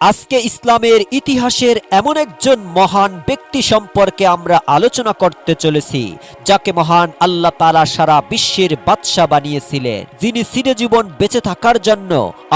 আজকে ইসলামের ইতিহাসের এমন একজন মহান ব্যক্তি সম্পর্কে আমরা আলোচনা করতে চলেছি, যাকে মহান আল্লাহ তালা সারা বিশ্বের বাদশাহ বানিয়েছিলেন। যিনি সিরে জীবন বেঁচে থাকার জন্য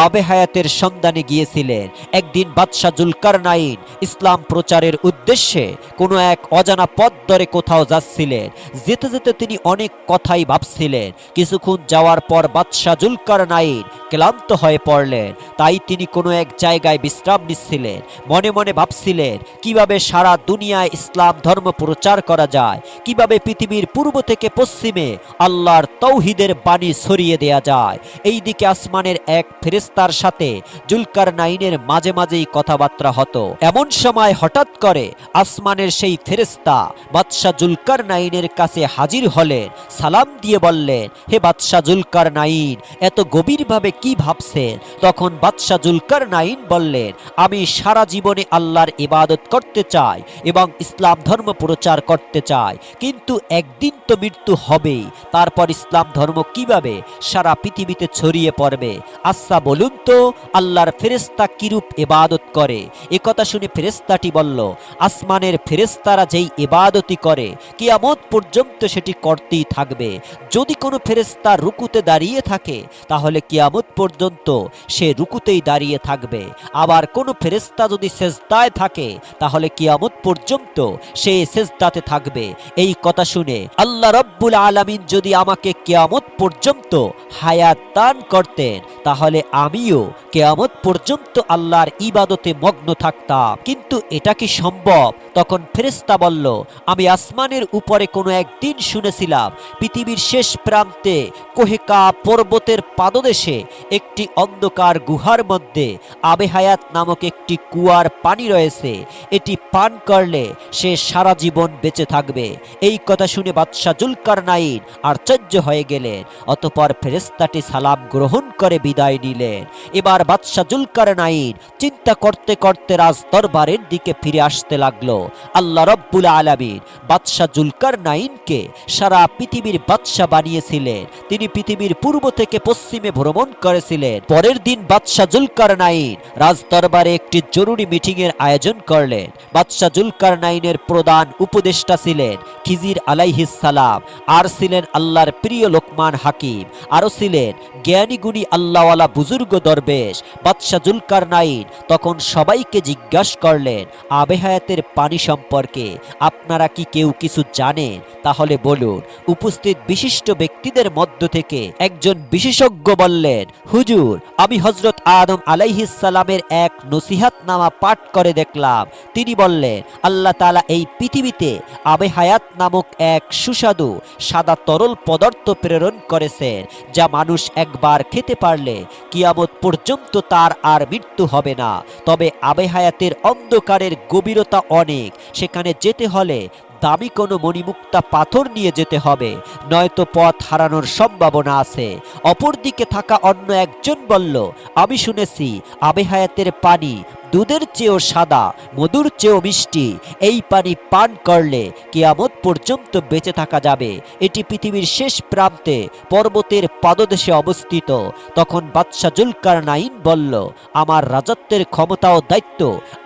আবে হায়াতের সন্ধানে গিয়েছিলেন। একদিন বাদশাহ জুলকার নাইন ইসলাম প্রচারের উদ্দেশ্যে কোনো এক অজানা পথ ধরে কোথাও যাচ্ছিলেন। যেতে যেতে তিনি অনেক কথাই ভাবছিলেন। কিছুক্ষণ যাওয়ার পর বাদশাহ জুলকার নাইন ক্লান্ত হয়ে পড়লেন। তাই তিনি কোনো এক জায়গায় বিশ্রাম নিচ্ছিলেন, মনে মনে ভাবছিলেন, কীভাবে সারা দুনিয়ায় ইসলাম ধর্ম প্রচার করা যায়, কীভাবে পৃথিবীর পূর্ব থেকে পশ্চিমে আল্লাহর তৌহিদের বাণী ছড়িয়ে দেয়া যায়। এই দিকে আসমানের এক ফেরেস্তার সাথে জুলকার নাইনের মাঝে মাঝেই কথাবার্তা হতো। এমন সময় হঠাৎ করে আসমানের সেই ফেরেস্তা বাদশাহ জুলকার নাইনের কাছে হাজির হলেন, সালাম দিয়ে বললেন, হে বাদশাহ জুলকার নাইন এত গভীরভাবে কি ভাবছেন? তখন বাদশাহ জুলকার নাইন বললেন আমি সারা জীবনে আল্লাহর ইবাদত করতে চাই এবং ইসলাম ধর্ম প্রচার করতে চাই। কিন্তু একদিন তো মৃত্যু হবেই। তারপর ইসলাম ধর্ম কীভাবে সারা পৃথিবীতে ছড়িয়ে পড়বে? আচ্ছা বলুন তো, আল্লাহর ফেরেস্তা কিরূপ ইবাদত করে? একথা শুনে ফেরেস্তাটি বলল, আসমানের ফেরেস্তারা যেই ইবাদতি করে, কিয়ামত পর্যন্ত সেটি করতেই থাকবে। যদি কোনো ফেরেস্তা রুকুতে দাঁড়িয়ে থাকে, তাহলে কিয়ামত পর্যন্ত সে রুকুতেই দাঁড়িয়ে থাকবে। আবার কোনো ফেরেস্তা যদি সেজদায় থাকে, তাহলে কিয়ামত পর্যন্ত সে সেজদাতে থাকবে। এই কথা শুনে আল্লাহ রব্বুল আলামিন যদি আমাকে কিয়ামত পর্যন্ত হায়াত দান করতেন, তাহলে আমিও কেয়ামত পর্যন্ত আল্লাহর ইবাদতে মগ্ন থাকতাম। কিন্তু এটা কি সম্ভব? তখন ফেরেস্তা বলল, আমি আসমানের উপরে কোনো একদিন শুনেছিলাম, পৃথিবীর শেষ প্রান্তে কোহেকা পর্বতের পাদদেশে একটি অন্ধকার গুহার মধ্যে আবেহায়াত নামক একটি কুয়ার পানি রয়েছে। এটি পান করলে সে সারা জীবন বেঁচে থাকবে। এই কথা শুনে বাদশাহ জুলকার নাইন আশ্চর্য হয়ে গেলেন। অতপর ফেরেস্তাটি সালাম গ্রহণ করে বিদায় নিলেন। এবার বাদশাহ জুলকার নাইন চিন্তা করতে করতে রাজ দরবারের দিকে ফিরে আসতে লাগল। আল্লাহ রব্বুল আলামিন বাদশাহ জুলকার নাইনকে সারা পৃথিবীর বাদশাহ বানিয়েছিলেন। তিনি পৃথিবীর পূর্ব থেকে পশ্চিমে ভ্রমণ করেছিলেন। পরের দিন বাদশাহ জুলকার নাইন রাজ দরবারে একটি জরুরি মিটিং এর আয়োজন করলেন। বাদশাহ জুলকার নাইনের প্রধান উপদেষ্টা ছিলেন খিজির আলাইহিস সালাম, আর ছিলেন আল্লাহর প্রিয় লোকমান হাকিম, আরও ছিলেন জ্ঞানী গুণী আল্লাহওয়ালা বুজুর্গ দরবেশ বাদশাহ জুলকার নাইন তখন সবাইকে জিজ্ঞাসা করলেন আবেহায়াতের পানি সম্পর্কে আপনারা কি কেউ কিছু জানেন? তাহলে বলুন, উপস্থিত বিশিষ্ট ব্যক্তিদের মধ্য থেকে একজন বিশেষজ্ঞ বললেন, হুজুর, আমি হজরত আদম আলাইহিস সালামের এক নসিহাত নামা পাঠ করে দেখলাম। তিনি বললেন, আল্লাহ তালা এই পৃথিবীতে আবে হায়াত নামক এক সুস্বাদু, সাদা তরল পদার্থ প্রেরণ করেছেন, যা মানুষ একবার খেতে পারলে কিয়ামত পর্যন্ত তার আর মৃত্যু হবে না। তবে আবে হায়াতের অন্ধকারের গভীরতা অনেক, সেখানে যেতে হলে দামি কোনো মণিমুক্তা পাথর নিয়ে যেতে হবে, নয়তো পথ হারানোর সম্ভাবনা আছে। অপরদিকে থাকা অন্য একজন বলল, আমি শুনেছি আবেহায়াতের পানি দুধের চেয়েও সাদা, মধুর চেয়েও মিষ্টি, এই পানি পান করলে কিয়ামত পর্যন্ত বেঁচে থাকা যাবে। এটি পৃথিবীর শেষ প্রান্তে, পর্বতের পাদদেশে অবস্থিত। তখন বাদশাহ জুলকার নাইন বলল, আমার রাজত্বের ক্ষমতা ও দায়িত্ব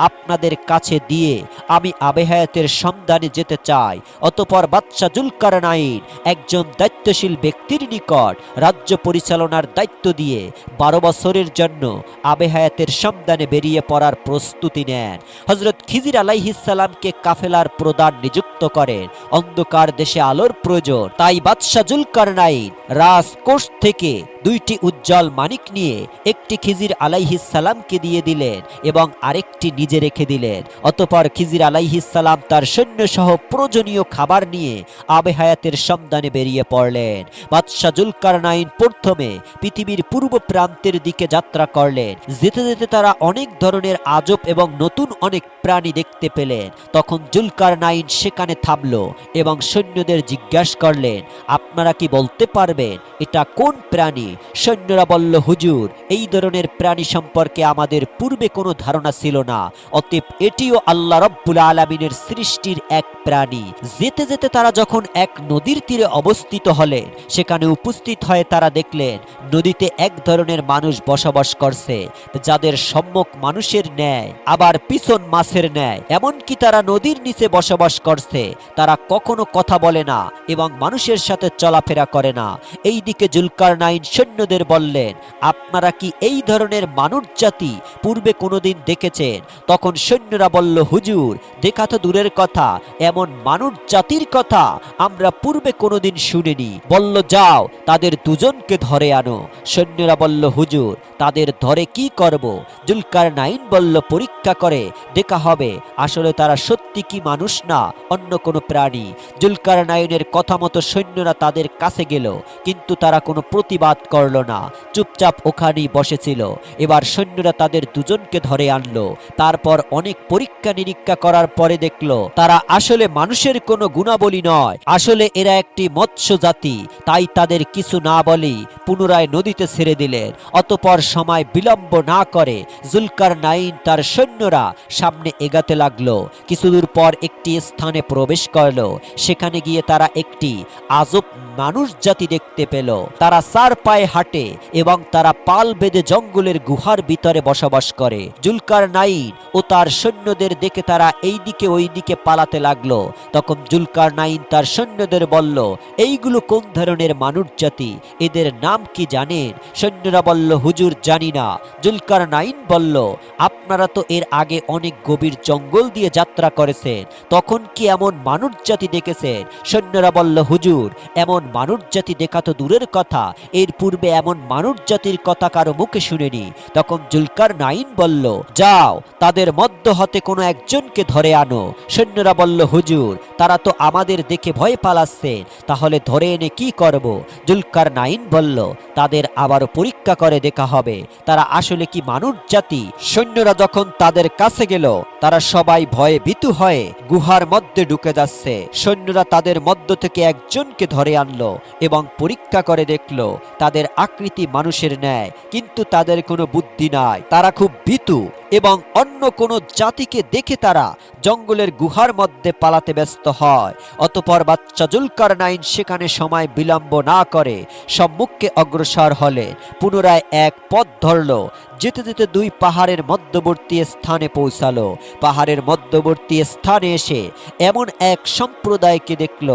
আপনাদের কাছে দিয়ে আমি আবেহায়াতের সন্ধানে যেতে চাই। অতপর বাদশাহ জুলকার নাইন একজন দায়িত্বশীল ব্যক্তির নিকট রাজ্য পরিচালনার দায়িত্ব দিয়ে বারো বছরের জন্য আবেহায়াতের সন্ধানে বেরিয়ে পড়ার প্রস্তুতি নেন। হজরত খিজির আলাইহিসালামকে কাফেলার প্রদান নিযুক্ত করেন। অন্ধকার দেশে আলোর প্রয়োজন, তাই বাদশাহ জুলকার নাইন রাজকোষ থেকে দুইটি উজ্জ্বল মানিক নিয়ে একটি খিজির আলাইহিসালামকে দিয়ে দিলেন এবং আরেকটি নিজে রেখে দিলেন। অতপর খিজির আলাইহিসালাম তার সৈন্য সহ প্রয়োজনীয় খাবার নিয়ে আবে হায়াতের সন্ধানে বেরিয়ে পড়লেন। বাদশাহ জুলকার নাইন প্রথমে পৃথিবীর পূর্ব প্রান্তের দিকে যাত্রা করলেন। যেতে যেতে তারা অনেক ধরনের আজব এবং নতুন অনেক প্রাণী দেখতে পেলেন। তখন জুলকার নাইন সেখানে থামল এবং সৈন্যদের জিজ্ঞাসা করলেন, আপনারা কি বলতে পারবেন, এটা কোন প্রাণী? সৈন্যরা বলল, হুজুর, এই ধরনের প্রাণী সম্পর্কে আমাদের পূর্বে কোনো ধারণা ছিল না। অতএব এটিও আল্লাহ রব্বুল আলমিনের সৃষ্টির এক প্রাণী। যেতে যেতে তারা যখন এক নদীর তীরে অবস্থিত হলেন, সেখানে উপস্থিত হয়ে তারা দেখলেন, নদীতে এক ধরনের মানুষ বসবাস করছে, যাদের সম্মুখ মানুষের ন্যায়, আবার পিছন মাছের ন্যায়। এমনকি তারা নদীর নিচে বসবাস করছে, তারা কখনো কথা বলে না এবং মানুষের সাথে চলাফেরা করে না। এই দিকে জুলকার নাইন সৈন্যদের বললেন, আপনারা কি এই ধরনের মানুষ জাতি পূর্বে কোনোদিন দেখেছেন? তখন সৈন্যরা বলল, হুজুর, দেখা তো দূরের কথা, এমন মানুষ জাতির কথা আমরা পূর্বে কোনোদিন শুনিনি। বলল, যাও, তাদের দুজনকে ধরে আনো। সৈন্যরা বলল, হুজুর তাদের ধরে কি করব? জুলকার নাইন বলল, পরীক্ষা করে, দেখা হবে। আসলে তারা সত্যি কি মানুষ না, অন্য কোনো প্রাণী। জুলকার নাইনের কথা মতো সৈন্যরা তাদের কাছে গেল, কিন্তু তারা কোনো প্রতিবাদ করল না। চুপচাপ ওখানেই বসেছিল। এবার সৈন্যরা তাদের দুজনকে ধরে আনলো। তারপর অনেক পরীক্ষা নিরীক্ষা করার পরে দেখল, তারা আসলে মানুষের কোনো গুণাবলী নয়। আসলে এরা একটি মৎস্য জাতি তাই তাদের কিছু না বলেই পুনরায় নদীতে ছেড়ে দিলেন। অতপর সময় বিলম্ব না করে জুলকার নাইন তার সৈন্যরা সামনে এগাতে লাগল। কিছুদূর পর একটি স্থানে প্রবেশ করল। সেখানে গিয়ে তারা একটি আজব মানুষ জাতি দেখতে পেল। তারা চার পায়ে হাঁটে এবং তারা পাল বেঁধে জঙ্গলের গুহার ভিতরে বসবাস করে। জুলকার নাইন ও তার সৈন্যদের দেখে তারা এই দিকে ওই দিকে পালাতে লাগল। তখন জুলকার নাইন তার সৈন্যদের বলল, এইগুলো কোন ধরনের মানুষ জাতি? এদের নাম কি জানেন? সৈন্যরা বলল, হুজুর জানি না। জুলকার নাইন বলল, আপনারা তো এর আগে অনেক গভীর জঙ্গল দিয়ে যাত্রা করেছেন। তখন কি এমন মানুষ জাতি দেখেছেন? সৈন্যরা বলল, হুজুর, এমন মানুষ জাতি দেখা তো দূরের কথা। এর পূর্বে এমন মানুষ জাতির কথা কারও মুখে শুনেনি। তখন জুলকার নাইন বলল, যাও, তাদের মধ্য হতে কোনো একজনকে ধরে আনো। সৈন্যরা বলল, হুজুর, তারা তো আমাদের দেখে ভয় পালাচ্ছে তাহলে ধরে এনে কি করব? জুলকার নাইন বলল, তাদের আবারও পরীক্ষা করে দেখা হবে। তারা আসলে কি মানুষ, জাতি? সৈন্যরা যখন তাদের কাছে গেল, তারা সবাই ভয়ে ভীতু হয়ে গুহার মধ্যে ঢুকে যাচ্ছে। সৈন্যরা তাদের মধ্য থেকে একজনকে ধরে আনলো এবং পরীক্ষা করে দেখল, তাদের আকৃতি মানুষের ন্যায়, কিন্তু তাদের কোনো বুদ্ধি নাই। তারা খুব ভীতু। এবং অন্য কোনো জাতিকে দেখে তারা জঙ্গলের গুহার মধ্যে পালাতে ব্যস্ত হয়। অতপর বাচ্চা জুলকার নাইন সেখানে সময় বিলম্ব না করে সম্মুখে অগ্রসর হলে, পুনরায় এক পথ ধরল যেতে যেতে দুই পাহাড়ের মধ্যবর্তী স্থানে পৌঁছালো। পাহাড়ের মধ্যবর্তী স্থানে এসে এমন এক সম্প্রদায়কে দেখল,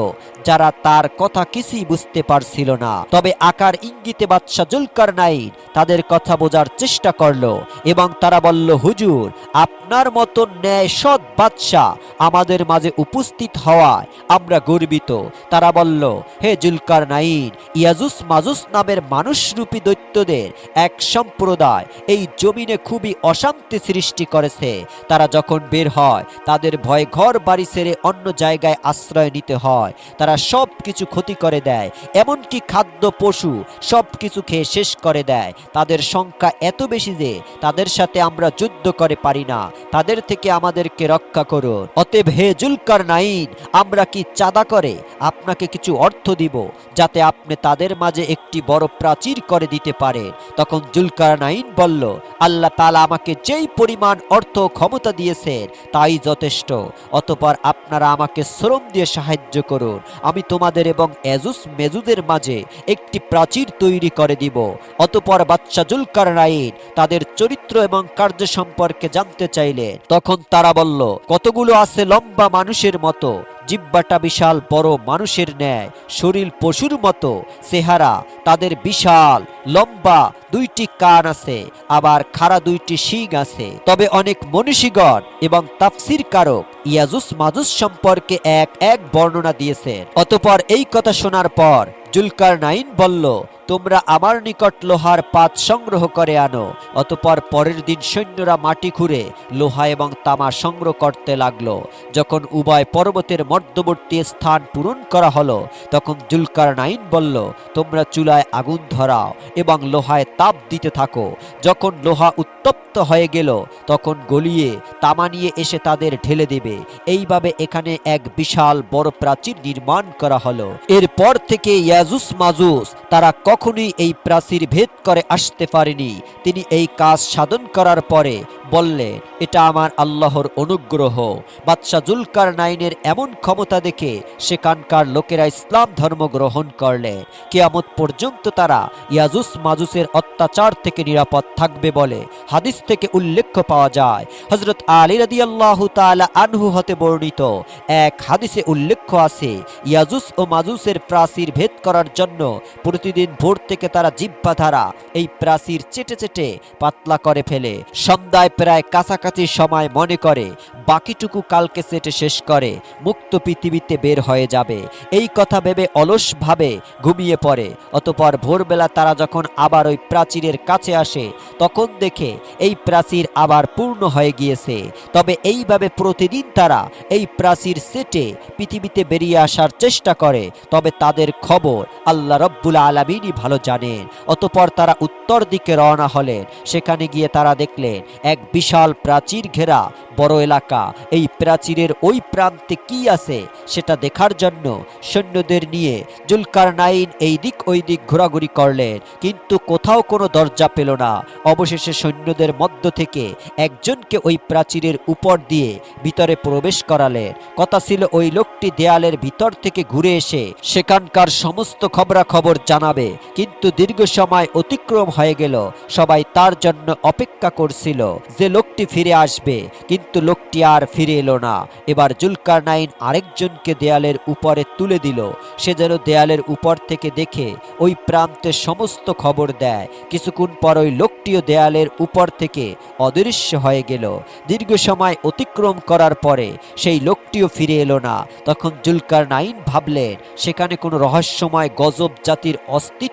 যারা তার কথা কিছুই বুঝতে পারছিল না। তবে আকার ইঙ্গিতে বাদশাহ জুলকার নাইন তাদের কথা বোঝার চেষ্টা করল এবং তারা বলল, হুজুর, আপনার মতো ন্যায় সৎ বাদশাহ আমাদের মাঝে উপস্থিত হওয়ায় আমরা গর্বিত। তারা বলল, হে জুলকার নাইন ইয়াজুস মাজুস নামের মানুষরূপী দৈত্যদের এক সম্প্রদায় এই জমিনে খুবই অশান্তি সৃষ্টি করেছে। তারা যখন বের হয়, তাদের ভয় ঘর বাড়ি ছেড়ে অন্য জায়গায় আশ্রয় নিতে হয়। তারা সব কিছু ক্ষতি করে দেয়, এমনকি খাদ্য, পশু সব কিছু খেয়ে শেষ করে দেয়। তাদের সংখ্যা এত বেশি যে তাদের সাথে আমরা যুদ্ধ করে পারি না। তাদের থেকে আমাদেরকে রক্ষা করুন। অতএব হে জুলকার নাইন আমরা কি চাঁদা করে আপনাকে কিছু অর্থ দিব, যাতে আপনি তাদের মাঝে একটি বড় প্রাচীর করে দিতে পারেন? তখন জুলকার নাইন বলল আল্লাহ তালা আমাকে যেই পরিমাণ অর্থ ক্ষমতা দিয়েছেন, তাই যথেষ্ট। অতপর আপনারা আমাকে শ্রম দিয়ে সাহায্য করুন। আমি তোমাদের এবং এজুস মেজুদের মাঝে একটি প্রাচীর তৈরি করে দিব। অতপর বাচ্চা জুলকার নাইন তাদের চরিত্র এবং কার্য সম্পর্কে জানতে চাইলেন। তখন তারা বলল, কতগুলো আছে লম্বা মানুষের মতো? জিব্বাটা বিশাল বড় মানুষের ন্যায়। শরীর পশুর মতো। চেহারা তাদের বিশাল। লম্বা দুইটি কান আছে, আবার খাড়া দুইটি শিং আছে। তবে অনেক মনীষীগণ এবং তাফসির কারক ইয়াজুস মাজুস সম্পর্কে এক এক বর্ণনা দিয়েছেন। অতপর এই কথা শোনার পর জুলকার নাইন বলল তোমরা আমার নিকট লোহার পাত সংগ্রহ করে আনো। অতপর পরের দিন সৈন্যরা মাটি খুঁড়ে লোহা এবং তামা সংগ্রহ করতে লাগল। যখন উভয় পর্বতের মধ্যবর্তী স্থান পূরণ করা হলো, তখন জুলকার নাইন বলল, তোমরা চুলায় আগুন ধরাও এবং লোহায় তাপ দিতে থাকো। যখন লোহা উত্তপ্ত হয়ে গেল, তখন গলিয়ে তামা নিয়ে এসে তাদের ঢেলে দেবে। এইভাবে এখানে এক বিশাল বড় প্রাচীর নির্মাণ করা হলো। এরপর থেকে ইয়াজুস মাজুস তারা কখনোই এই প্রাচীর ভেদ করে আসতে পারেনি। তিনি এই কাজ সাধন করার পরে বললেন এটা আমার আল্লাহর অনুগ্রহ। বাদশাহ জুলকার নাইনের এমন ক্ষমতা দেখে সেখানকার লোকেরা ইসলাম ধর্ম গ্রহণ করলেন কেয়ামত পর্যন্ত তারা ইয়াজুস মাজুসের অত্যাচার থেকে নিরাপদ থাকবে বলে হাদিস থেকে উল্লেখ পাওয়া যায়। হজরত আলী রাদি আল্লাহ আনহু হতে বর্ণিত এক হাদিসে উল্লেখ আছে, ইয়াজুস ও মাজুসের প্রাচীর ভেদ করার জন্য প্রতিদিন ভোর থেকে তারা জিব্বা ধারা এই প্রাচীর চেটে চেটে পাতলা করে ফেলে। সন্ধ্যায় প্রায় কাছাকাছি সময় মনে করে, বাকিটুকু কালকে চেটে শেষ করে, মুক্ত পৃথিবীতে বের হয়ে যাবে। এই কথা ভেবে অলসভাবে ঘুমিয়ে পড়ে। অতপর ভোরবেলা তারা যখন আবার ওই প্রাচীরের কাছে আসে, তখন দেখে এই প্রাচীর আবার পূর্ণ হয়ে গিয়েছে। তবে এইভাবে প্রতিদিন তারা এই প্রাচীর সেটে পৃথিবীতে বেরিয়ে আসার চেষ্টা করে। তবে তাদের খবর আল্লাহ রব্বুল আলমিনই ভালো জানেন। অতপর তারা উত্তর দিকে রওনা হলেন। সেখানে গিয়ে তারা দেখলেন, এক বিশাল প্রাচীর ঘেরা বড় এলাকা। এই প্রাচীরের ওই প্রান্তে কি আছে সেটা দেখার জন্য সৈন্যদের নিয়ে জুলকার নাইন এই দিক ওই দিক ঘোরাঘুরি করলেন। কিন্তু কোথাও কোনো দরজা পেল না। অবশেষে সৈন্যদের মধ্য থেকে একজনকে ওই প্রাচীরের উপর দিয়ে ভিতরে প্রবেশ করালেন। কথা ছিল ওই লোকটি দেয়ালের ভিতর থেকে ঘুরে এসে সেখানকার সমস্ত খবরাখবর জানাবে। কিন্তু দীর্ঘ সময় অতিক্রম হয়ে গেল। সবাই তার জন্য অপেক্ষা করছিল যে লোকটি ফিরে আসবে, কিন্তু লোকটি আর ফিরে এলো না। এবার জুলকার নাইন আরেকজনকে দেয়ালের উপরে তুলে দিল। সে যেন দেয়ালের উপর থেকে দেখে ওই প্রান্তে সমস্ত খবর দেয়। কিছুক্ষণ পর ওই লোকটিও দেয়ালের উপর থেকে অদৃশ্য হয়ে গেল। দীর্ঘ সময় অতিক্রম করার পরে সেই লোকটিও ফিরে এলো না। তখন জুলকার নাইন ভাবলেন, সেখানে কোনো রহস্যময় গজব জাতির অস্তিত্ব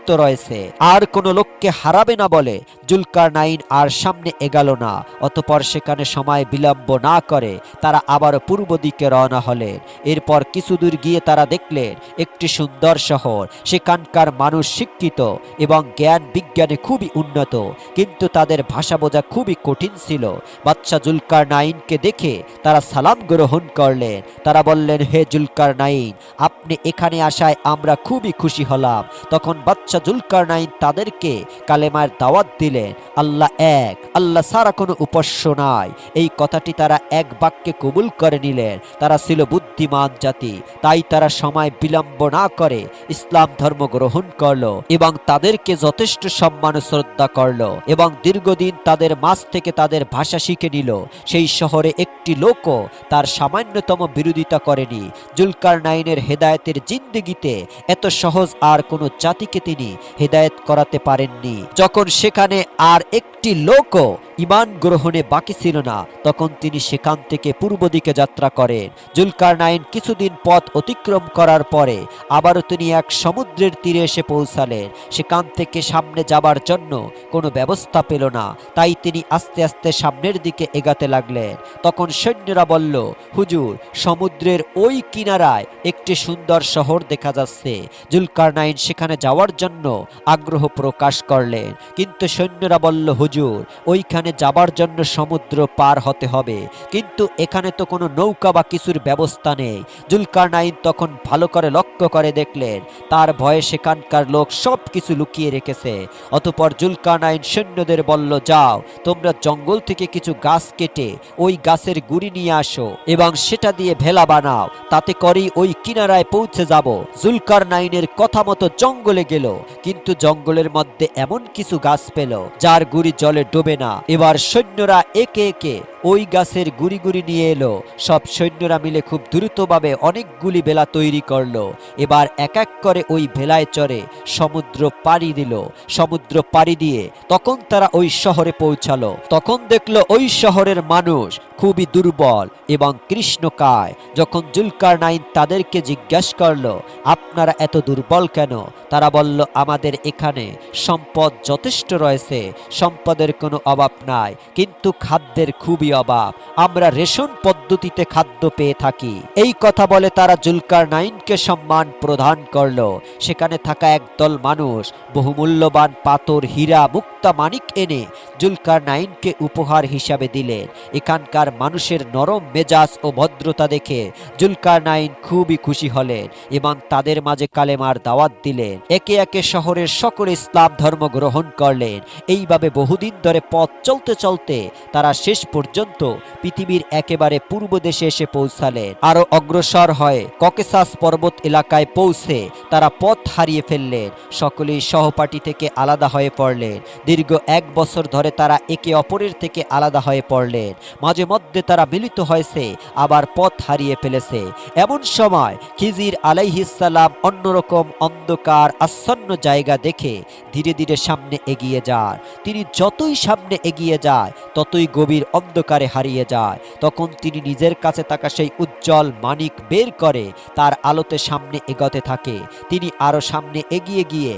রয়েছে। আর কোনো লোককে হারাবে না বলে জুলকার নাইন আর সামনে এগাল না। অতপর সেখানে সময় বিলম্ব না করে তারা আবার পূর্ব দিকে রওনা হলেন। এরপর কিছু দূর গিয়ে তারা দেখলেন, একটি সুন্দর শহর। সেখানকার মানুষ শিক্ষিত এবং জ্ঞান বিজ্ঞানে খুবই উন্নত। কিন্তু তাদের ভাষা বোঝা খুবই কঠিন ছিল। বাচ্চা জুলকার নাইনকে দেখে তারা সালাম গ্রহণ করলেন। তারা বললেন, হে জুলকার নাইন আপনি এখানে আসায় আমরা খুবই খুশি হলাম। তখন বাচ্চা জুলকার নাইন তাদেরকে কালেমার দাওয়াত দিলেন, আল্লাহ এক, আল্লাহ সারা কোনো উপাস্য নাই। এই কথাটি তারা এক বাক্যে কবুল করে নিলেন। তারা ছিল বুদ্ধিমান জাতি, তাই তারা সময় বিলম্ব না করে ইসলাম ধর্ম গ্রহণ করল এবং তাদেরকে যথেষ্ট সম্মান শ্রদ্ধা করল এবং দীর্ঘদিন তাদের মাঝ থেকে তাদের ভাষা শিখে নিল। সেই শহরে একটি লোকও তার সামান্যতম বিরোধিতা করেনি। জুলকার নাইনের হেদায়েতের জিন্দিগিতে এত সহজ আর কোনো জাতিকে তিনি হেদায়েত করাতে পারেননি। যখন সেখানে আর একটি লোকও ইমান গ্রহণে বাকি ছিল না। তখন তিনি সেখান থেকে পূর্ব দিকে যাত্রা করেন। জুলকার নাইন কিছুদিন পথ অতিক্রম করার পরে আবারও তিনি এক সমুদ্রের তীরে এসে পৌঁছালেন। সেখান থেকে সামনে যাবার জন্য কোনো ব্যবস্থা পেল না। তাই তিনি আস্তে আস্তে সামনের দিকে এগাতে লাগলেন। তখন সৈন্যরা বলল, হুজুর, সমুদ্রের ওই কিনারায় একটি সুন্দর শহর দেখা যাচ্ছে। জুলকার নাইন সেখানে যাওয়ার জন্য আগ্রহ প্রকাশ করলেন। কিন্তু সৈন্যরা বলল, হুজুর, ওইখানে যাবার জন্য সমুদ্র পার হতে হবে। কিন্তু এখানে তো কোনো নৌকা বা কিছুর ব্যবস্থা নেই। জুলকার নাইন তখন ভালো করে লক্ষ্য করে দেখলেন, তার ভয়ে সেখানকার লোক সব কিছু লুকিয়ে রেখেছে। অতপর জুলকার নাইন সৈন্যদের বলল, যাও, তোমরা জঙ্গল থেকে কিছু গাছ কেটে ওই গাছের গুড়ি নিয়ে আসো এবং সেটা দিয়ে ভেলা বানাও। তাতে করেই ওই কিনারায় পৌঁছে যাব। জুলকার নাইনের কথা মতো জঙ্গলে গেল, কিন্তু জঙ্গলের মধ্যে এমন কিছু গাছ পেল, যার গুড়ি জলে ডোবে না। এবার সৈন্যরা একে একে ওই গাছের গুড়ি গুড়ি নিয়ে এলো। সব সৈন্যরা মিলে খুব দ্রুতভাবে অনেকগুলি ভেলা তৈরি করল। এবার এক এক করে ওই ভেলায় চড়ে সমুদ্র পাড়ি দিল। সমুদ্র পাড়ি দিয়ে তখন তারা ওই শহরে পৌঁছালো। তখন দেখল ওই শহরের মানুষ খুবই দুর্বল এবং কৃষ্ণকায়। যখন জুলকার নাইন তাদেরকে জিজ্ঞাসা করল, আপনারা এত দুর্বল কেন? তারা বলল, আমাদের এখানে সম্পদ যথেষ্ট রয়েছে, সম্পদের কোনো অভাব নাই, কিন্তু খাদ্যের খুবই অভাব আমরা রেশন পদ্ধতিতে খাদ্য পেয়ে থাকি। এই কথা বলে তারা জুলকার নাইনকে সম্মান প্রদান করল। সেখানে থাকা একদল মানুষ, বহুমূল্যবান পাথর, হীরা, মুক্তা মানিক এনে জুলকার নাইনকে উপহার হিসাবে দিলেন। এখানকার মানুষের নরম মেজাজ ও ভদ্রতা দেখে জুলকার নাইন খুবই খুশি হলেন এবং তাদের মাঝে কালেমার দাওয়াত দিলেন। একে একে শহরের সকল ইসলাম ধর্ম গ্রহণ করলেন। এইভাবে বহুদিন ধরে পথ চলতে চলতে তারা শেষ পর্যন্ত পৃথিবীর একেবারে পূর্ব দেশে এসে পৌঁছালেন। আরও অগ্রসর হয়ে ককেসাস পর্বত এলাকায় পৌঁছে তারা পথ হারিয়ে ফেললেন। সকলেই সহপাঠী থেকে আলাদা হয়ে পড়লেন। দীর্ঘ এক বছর ধরে তারা একে অপরের থেকে আলাদা হয়ে পড়লেন। মাঝে মধ্যে তারা মিলিত হয়েছে, আবার পথ হারিয়ে ফেলেছে। এমন সময় খিজির আলাইহিসাল্লাম অন্যরকম অন্ধকার আচ্ছন্ন জায়গা দেখে ধীরে ধীরে সামনে এগিয়ে যান তিনি যতই সামনে এগিয়ে যায়, ততই গভীর অন্ধকারে হারিয়ে যায়। তখন তিনি নিজের কাছে থাকা সেই উজ্জ্বল মানিক বের করে তার আলোতে সামনে এগোতে থাকে। তিনি আরও সামনে এগিয়ে গিয়ে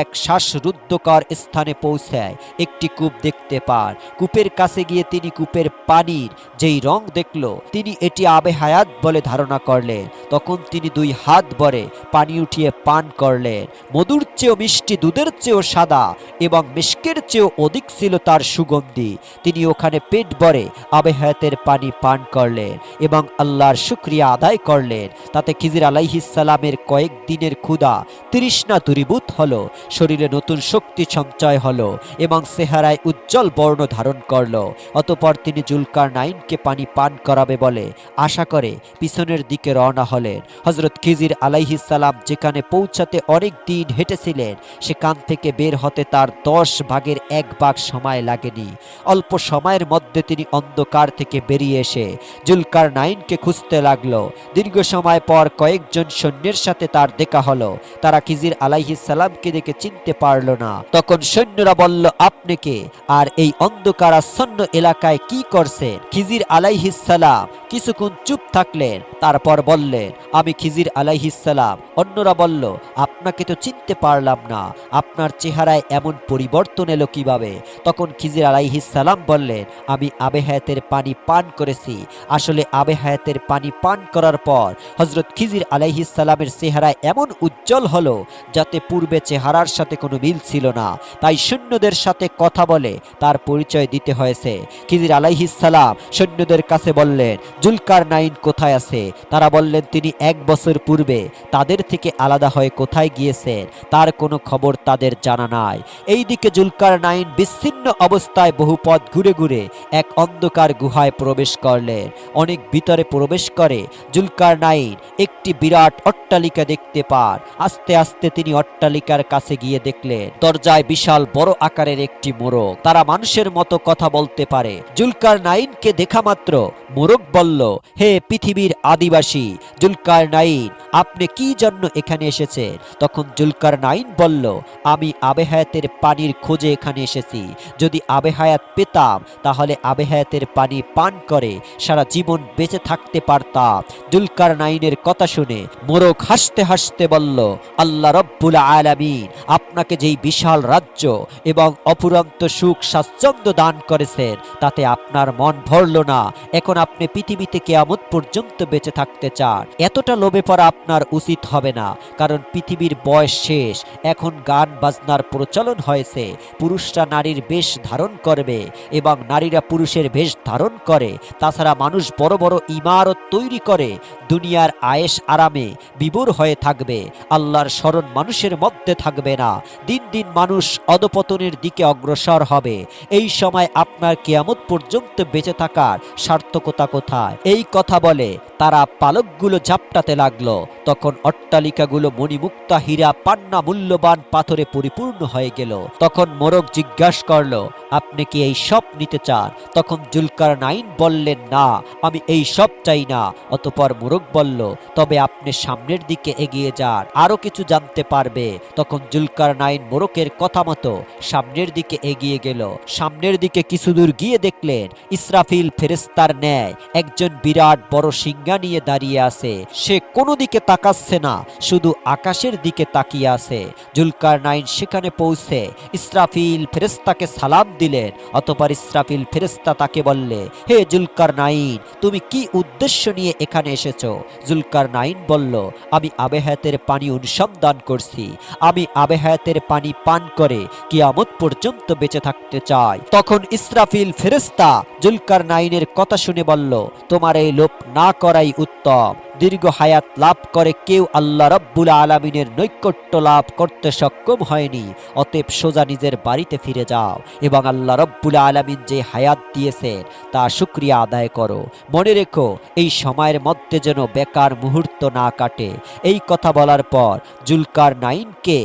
এক শ্বাসরুদ্ধকর স্থানে পৌঁছায়। একটি কূপ দেখতে পান। কূপের কাছে গিয়ে তিনি কূপের পানির যেই রং দেখল, তিনি এটি আবে হায়াত বলে ধারণা করলেন। তখন তিনি দুই হাত ভরে পানি উঠিয়ে পান করলেন। মধুর চেয়েও মিষ্টি, দুধের চেয়েও সাদা এবং মিষ্কের চেয়েও অধিক ছিল তার সুগন্ধি। তিনি ওখানে পেট ভরে আবে হায়াতের পানি পান করলেন এবং আল্লাহর শুক্রিয়া আদায় করলেন। তাতে খিজির আলাইহিসালামের কয়েক দিনের ক্ষুধা তৃষ্ণা দূরীভূত হলো, শরীরে নতুন শক্তি সঞ্চয় হলো এবং সেহারায় উজ্জ্বল বর্ণ ধারণ করল। অতপর তিনি জুলকার নাইনকে পানি পান করাবে বলে আশা করে পিছনের দিকে রওনা হলেন। হজরত খিজির আলাইহিসাল্লাম যেখানে পৌঁছাতে অনেক দিন হেঁটেছিলেন, সেখান থেকে বের হতে তার দশ ভাগের এক ভাগ সময় লাগেনি। অল্প সময়ের মধ্যে তিনি অন্ধকার থেকে বেরিয়ে এসে জুলকার নাইনকে খুঁজতে লাগল। দীর্ঘ সময় পর কয়েকজন সৈন্যের সাথে তার দেখা হলো। তারা খিজির আলাইহিসাল্লামকে দেখে চিনতে পারল না। তখন সৈন্যরা বলল, আপনি কে? আর এই অন্ধকার আচ্ছন্ন এলাকায় কি করছেন? খিজির আলাইহিসাল্লাম কিছুক্ষণ চুপ থাকলেন, তারপর বললেন, আমি খিজির আলাইহিসাল্লাম অন্যরা বলল, আপনাকে তো চিনতে পারলাম না। আপনার চেহারায় এমন পরিবর্তন এলো কীভাবে? তখন খিজির আলাইহিসাল্লাম বললেন, আমি আবে হায়াতের পানি পান করেছি। আসলে আবে হায়াতের পানি পান করার পর হজরত খিজির আলাইহিসাল্লামের চেহারায় এমন উজ্জ্বল হলো, যাতে পূর্বে চেহারার সাথে কোনো মিল ছিল না। তাই সৈন্যদের সাথে কথা বলে তার পরিচয় দিতে হয়েছে। খিজির আলাইহিসাল্লাম সৈন্যদের কাছে বললেন জুলকার নাইন কোথায় আছে? তারা বললেন, তিনি এক বছর পূর্বে তাদের থেকে আলাদা হয়ে কোথায় গিয়েছেন? তার কোনো খবর তাদের জানা নাই। এইদিকে জুলকার নাইন বিচ্ছিন্ন অবস্থায় বহু পথ ঘুরে ঘুরে এক অন্ধকার গুহায় প্রবেশ করলেন। অনেক ভিতরে প্রবেশ করে জুলকার নাইন একটি বিরাট অট্টালিকা দেখতে পান। আস্তে আস্তে তিনি অট্টালিকার কাছে গিয়ে দেখলেন, দরজায় বিশাল বড় আকারের একটি মোরগ তারা মানুষের মতো কথা বলতে পারে। জুলকার নাইনকে দেখা মাত্র। মোরগ বলল, হে পৃথিবীর আদিবাসী জুলকার নাইন আপনি কি জন্য এখানে এসেছেন? তখন জুলকার নাইন বলল, আমি আবেহায়াতের পানির খোঁজে এখানে এসেছি। যদি আবেহায়াত পেতাম, তাহলে আবেহায়াতের পানি পান করে সারা জীবন বেঁচে থাকতে পারতাম। জুলকার নাইনের কথা শুনে মোরগ হাসতে হাসতে বলল, আল্লাহ রব্বুল আলামিন, আপনাকে যেই বিশাল রাজ্য এবং অপুরন্ত সুখ স্বাচ্ছন্দ্য দান করেছেন তাতে আপনার মন ভরল না। এখন আপনি পৃথিবীতে কেয়ামত পর্যন্ত বেঁচে থাকতে চান। এতটা লোভে পড়া আপনার উচিত হবে না, কারণ পৃথিবীর বয়স শেষ। এখন গান বাজনার প্রচলন হয়েছে। পুরুষরা নারীর বেশ ধারণ করবে এবং নারীরা পুরুষের বেশ ধারণ করে। তাছাড়া মানুষ বড় বড় ইমারত তৈরি করে। দুনিয়ার আয়েশ আরামে বিবর হয়ে থাকবে। আল্লাহর স্মরণ মানুষের মধ্যে থাকবে না। দিন দিন মানুষ অধপতনের দিকে অগ্রসর হবে। এই সময় আপনার কেয়ামত পর্যন্ত বেঁচে থাকার সার্থকতা কোথায়? এই কথা বলে তারা পালকগুলো ঝাপটাতে লাগল। তখন অট্টালিকাগুলো মণিমুক্তা হীরা পান্না মূল্যবান পাথরে পরিপূর্ণ হয়ে গেল। তখন মোরগ জিজ্ঞাসা করল আপনি কি এই সব নিতে চান? তখন জুলকার নাইন বললেন, না, আমি এই সব চাই না। অতপর মোরগ বলল, তবে আপনি সামনের দিকে এগিয়ে যান, আরও কিছু জানতে পারবে। তখন জুলকার নাইন মোরকের কথা মতো সামনের দিকে এগিয়ে গেল। সামনের দিকে কিছু দূর গিয়ে দেখলেন, ইসরাফিল ফেরেস্তার ন্যায় একজন বিরাট বড় সিংহা নিয়ে দাঁড়িয়ে আছে। সে কোনো দিকে তাকাচ্ছে না, শুধু আকাশের দিকে তাকিয়ে আছে। জুলকার নাইন সেখানে পৌঁছে ইসরাফিল ফেরেস্তাকে সালাম দিলেন। অতপর ইসরাফিল ফেরেস্তা তাকে বললে, হে জুলকার নাইন তুমি কি উদ্দেশ্য নিয়ে এখানে এসেছ? জুলকার নাইন বলল, আমি আবেহায়াতের পানি অনুসন্ধান করছি। আমি আবেহায়াতের পানি পান করে কিয়ামত পর্যন্ত বেঁচে থাকতে চাই। তখন ইসরাফিল ফেরেস্তা জুলকার নাইনের কথা শুনে বলল, তোমার এই লোপ না করাই উত্তম। দীর্ঘ হায়াত লাভ করে কেউ আল্লাহ রব্বুল আলমিনের নৈকট্য লাভ করতে সক্ষম হয়নি। অতএব সোজা নিজের বাড়িতে ফিরে যাও এবং আল্লাহ রব্বুল আলমিন যে হায়াত দিয়েছেন, তা সুক্রিয়া আদায় করো। মনে রেখো, এই সময়ের মধ্যে যেন বেকার মুহূর্ত না কাটে। এই কথা বলার পর জুলকার নাইনকে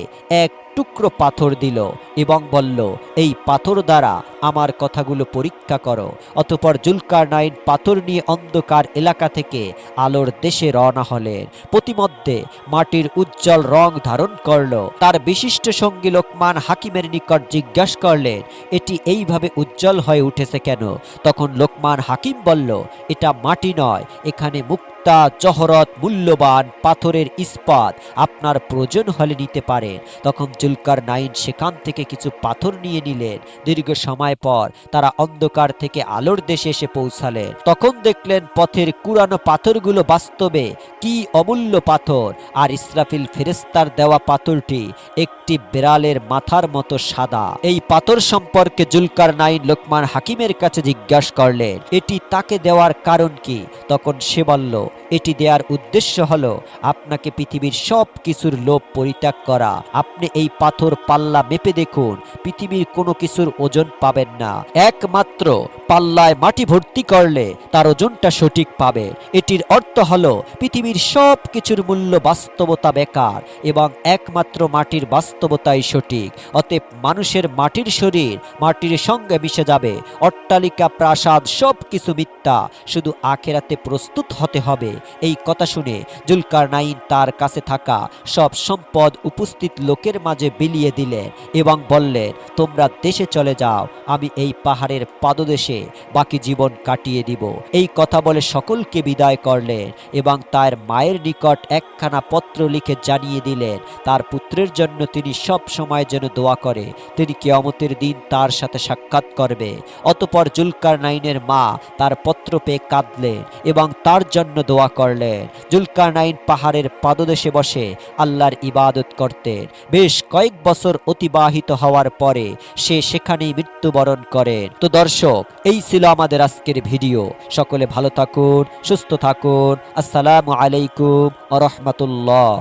এক টুকরো পাথর দিল এবং বলল, এই পাথর দ্বারা আমার কথাগুলো পরীক্ষা করো। অতপর জুলকার নাইন পাথর নিয়ে অন্ধকার এলাকা থেকে আলোর দেশে রওনা হলেন। প্রতিমধ্যে মাটির উজ্জ্বল রং ধারণ করল। তার বিশিষ্ট সঙ্গী লোকমান হাকিমের নিকট জিজ্ঞাসা করলেন, এটি এইভাবে উজ্জ্বল হয়ে উঠেছে কেন? তখন লোকমান হাকিম বলল, এটা মাটি নয়, এখানে মুক্তা জহরত মূল্যবান পাথরের ইস্পাত আপনার প্রয়োজন হলে নিতে পারেন। তখন জুলকার নাইন সেখান থেকে কিছু পাথর নিয়ে নিলেন। দীর্ঘ সময় পর তারা অন্ধকার থেকে আলোর দেশে এসে পৌঁছালেন। তখন দেখলেন পথের কুরানো পাথরগুলো বাস্তবে কি অমূল্য পাথর। আর ইসরাফিল ফেরেস্তার দেওয়া পাথরটি একটি বিড়ালের মাথার মতো সাদা। এই পাথর সম্পর্কে জুলকার নাইন লোকমান হাকিমের কাছে জিজ্ঞাসা করলেন, এটি তাকে দেওয়ার কারণ কি? তখন সে বলল এটি দেওয়ার উদ্দেশ্য হলো আপনাকে পৃথিবীর সব কিছুর লোভ পরিত্যাগ করা। আপনি এই পাথর পাল্লা মেপে দেখুন, পৃথিবীর কোনো কিছুর ওজন পাবেন না। একমাত্র পাল্লায় মাটি ভর্তি করলে তার ওজনটা সঠিক পাবে। এটির অর্থ হলো পৃথিবীর সব কিছুর মূল্য বাস্তবতা বেকার এবং একমাত্র মাটির বাস্তবতাই সঠিক। অতএব মানুষের মাটির শরীর মাটির সঙ্গে মিশে যাবে। অট্টালিকা, প্রাসাদ সব কিছু মিথ্যা। শুধু আখেরাতে প্রস্তুত হতে হবে। এই কথা শুনে জুলকার নাইন তার কাছে থাকা সব সম্পদ উপস্থিত লোকের মাঝে বিলিয়ে দিলেন এবং বললেন, তোমরা দেশে চলে যাও, আমি এই পাহাড়ের পাদদেশে বাকি জীবন কাটিয়ে দিব। এই কথা বলে সকলকে বিদায় করলেন এবং তার মায়ের নিকট একখানা পত্র লিখে জানিয়ে দিলেন, তার পুত্রের জন্য তিনি সব সময় যেন দোয়া করে, তিনি কেয়ামতের দিন তার সাথে সাক্ষাৎ করবে। অতপর জুলকার নাইনের মা তার পত্র পেয়ে কাঁদলেন এবং তার জন্য দোয়া করলেন। জুলকার নাইন পাহাড়ের পাদদেশে বসে আল্লাহর ইবাদত করতেন। বেশ কয়েক বছর অতিবাহিত হওয়ার পরে সে সেখানেই মৃত্যুবরণ করেন। তো দর্শক, এই ছিল আমাদের আজকের ভিডিও। সকলে ভালো থাকুন, সুস্থ থাকুন। আসসালামু আলাইকুম রহমতুল্লাহ।